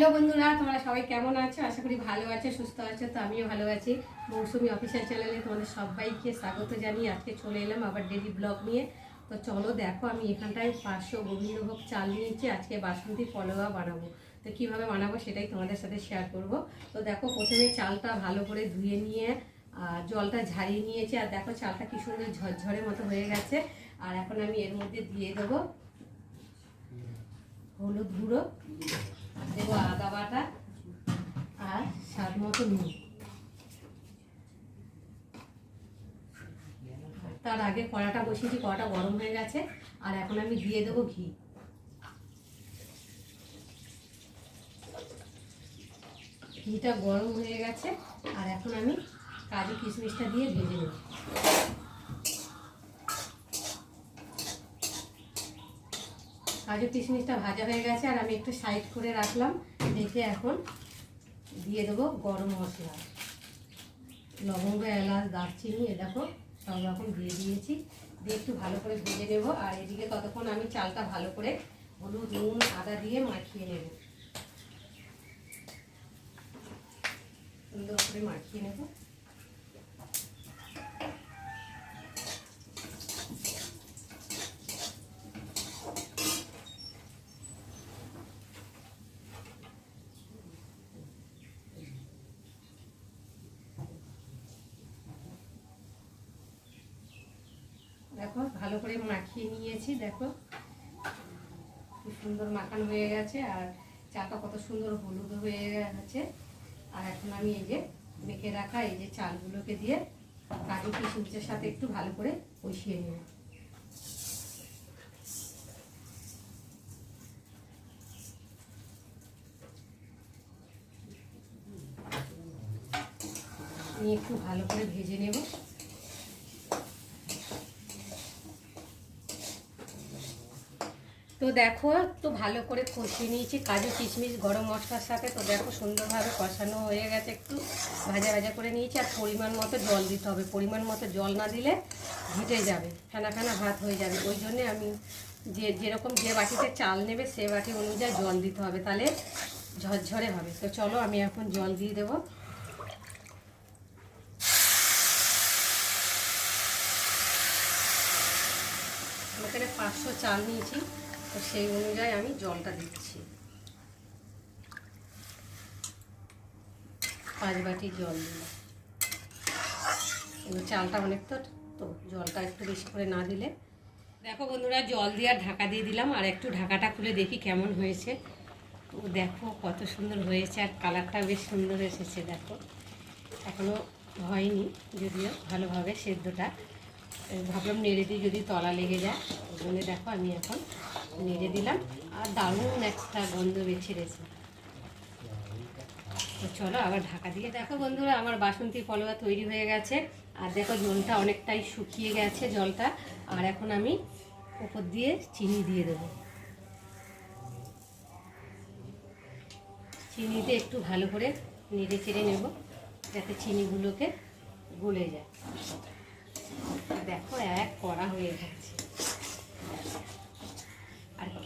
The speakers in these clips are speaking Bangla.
হ্যালো বন্ধুরা, তোমরা সবাই কেমন আছো? আশা করি ভালো আছো, সুস্থ আছো, তো আমিও ভালো আছি। মৌসুমি অফিসিয়াল চ্যানেলে তোমাদের সবাইকে স্বাগত জানিয়ে আজকে চলে এলাম আবার ডেলি ব্লগ নিয়ে। তো চলো দেখো, আমি এখানটায় পাঁচশো গোবিন্দভোগ চাল নিয়েছি, আজকে বাসন্তী পলোয়া বানাবো। তো কীভাবে বানাবো সেটাই তোমাদের সাথে শেয়ার করব। তো দেখো, প্রথমে চালটা ভালো করে ধুয়ে নিয়ে জলটা ঝারিয়ে নিয়েছি। আর দেখো, চালটা কি সুন্দর ঝরঝরে মতো হয়ে গেছে। আর এখন আমি এর মধ্যে দিয়ে দেবো হলুদ গুঁড়ো। বাটা আর স্বাদ মতো নুন তার আগে কড়াটা বসিয়েছি, কড়াটা গরম হয়ে গেছে, আর এখন আমি দিয়ে দেবো ঘি। ঘিটা গরম হয়ে গেছে, আর এখন আমি কাজু কিশমিশটা দিয়ে ভেজে নেব। কাজু কিশমিশটা ভাজা হয়ে গেছে, আর আমি একটু সাইড করে রাখলাম। দেখে এখন দিয়ে দেবো গরম মশলা। লবঙ্গ, এলাচ, দারচিনি, এ দেখো, সব রকম দিয়ে দিয়েছি। দিয়ে একটু ভালো করে ভেজে নেব, আর এদিকে ততক্ষণ আমি চালটা ভালো করে হলুদ, নুন, আদা দিয়ে মাখিয়ে নেব। সুন্দর করে মাখিয়ে নেব দেখো ভালো করে মাখিয়ে নিয়েছি, দেখো। খুব সুন্দর মাখানো হয়ে গেছে, আর চাটা কত সুন্দর হলুদ হয়ে গেছে। আর এখন আমি এই যে মেখে রাখা এই যে চালগুলোকে দিয়ে কাজু কিশমিশের সাথে একটু ভালো করে কষিয়ে নেব। নিয়ে একটু ভালো করে ভেজে নেব। তো দেখো, তো ভালো করে কষিয়ে নিয়েছি। কাজু কিশমিশ, গরম মশলার সাথে তো দেখো সুন্দরভাবে কষানো হয়ে গেছে একটু। ভাজা ভাজা করে নিয়েছি আর পরিমাণ মতো জল দিতে হবে। পরিমাণ মতো জল না দিলে ঘিটে যাবে, ফেনা ফেনা ভাত হয়ে যাবে। ওই জন্যে আমি যে, যেরকম যে বাটিতে চাল নেবে সে বাটি অনুযায়ী জল দিতে হবে। তাহলে ঝরঝরে হবে। তো চলো আমি এখন জল দিয়ে দেবো। এখানে পাঁচশো চাল নিয়েছি। তো সেই অনুযায়ী আমি জলটা দিচ্ছি। পাঁচ বাটি জল দিলাম। চালটা অনেক তো জলটা একটু বেশি করে না দিলে। দেখো বন্ধুরা, জল দিয়ে ঢাকা দিয়ে দিলাম, আর একটু ঢাকাটা খুলে দেখি কেমন হয়েছে। তো দেখো কত সুন্দর হয়েছে, আর কালারটা বেশ সুন্দর এসেছে, দেখো। এখনও হয়নি, যদিও ভালোভাবে সেদ্ধটা। ভাবলাম নেড়ে দিয়ে যদি তলা লেগে যায়, ওই জন্য দেখো আমি এখন নেড়ে দিলাম। আর দারুণ একটা গন্ধ বেছিয়েছে তো চলো আবার ঢাকা দিয়ে দেখো বন্ধুরা, আমার বাসন্তী পলোয়া তৈরি হয়ে গেছে। আর দেখো জলটা অনেকটাই শুকিয়ে গেছে জলটা। আর এখন আমি উপর দিয়ে চিনি দিয়ে দেবো। চিনিতে একটু ভালো করে নেড়ে চেড়ে নেব, যাতে চিনিগুলোকে গলে যায়। দেখো এক কড়া হয়ে গেছে।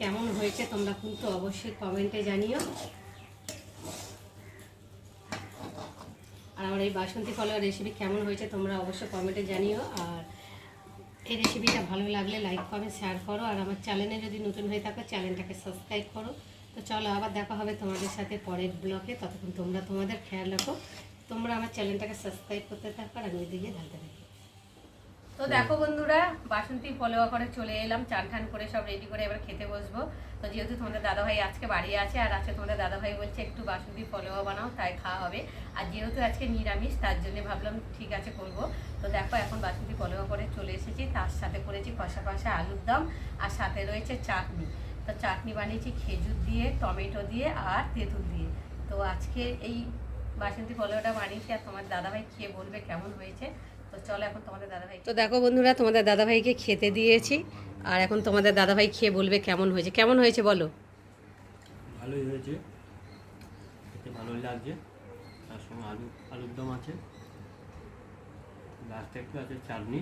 কেমন হয়েছে তোমরা কিন্তু অবশ্যই কমেন্টে জানিও। আর আমার এই বাসন্তী ফলের রেসিপি কেমন হয়েছে তোমরা অবশ্যই কমেন্টে জানিও। আর এই রেসিপিটা ভালো লাগলে লাইক কমেন্ট শেয়ার করো। আর আমার চ্যানেলে যদি নতুন হয়ে থাকো চ্যানেলটাকে সাবস্ক্রাইব করো। তো চলো আবার দেখা হবে তোমাদের সাথে পরের ব্লগে ততক্ষণ তোমরা তোমাদের খেয়াল রাখো। তোমরা আমার চ্যানেলটাকে সাবস্ক্রাইব করতে থাকো আর আমি ওইদিকে ঢালতে থাকি। তো দেখো বন্ধুরা, বাসন্তী ফলোয়া করে চলে এলাম, চান ঠান করে সব রেডি করে এবার খেতে বসবো। তো যেহেতু তোমাদের দাদাভাই আজকে বাড়ি আছে, আর আজকে তোমাদের দাদাভাই বলছে একটু বাসন্তী ফলোয়া বানাও, তাই খাওয়া হবে। আর যেহেতু আজকে নিরামিষ, তার জন্য ভাবলাম ঠিক আছে করব। তো দেখো এখন বাসন্তী ফলোয়া করে চলে এসেছি, তার সাথে করেছি কষা কষা আলুর দম, আর সাথে রয়েছে চাটনি। তো চাটনি বানিয়েছি খেজুর দিয়ে, টমেটো দিয়ে, আর তেঁতুল দিয়ে। তো আজকে এই বাসন্তী ফলোয়াটা বানিয়েছি, আর তোমার দাদাভাই খেয়ে বলবে কেমন হয়েছে। তো চলো এখন তোমাদের দাদাভাই তো দেখো বন্ধুরা তোমাদের দাদাভাইকে খেতে দিয়েছি। আর এখন তোমাদের দাদাভাই খেয়ে বলবে কেমন হয়েছে। কেমন হয়েছে বলো? ভালোই হয়েছে। খেতে ভালোই লাগছে। তার সঙ্গে আলু আলুর দম আছে। লাস্টে একটু আছে চাটনি।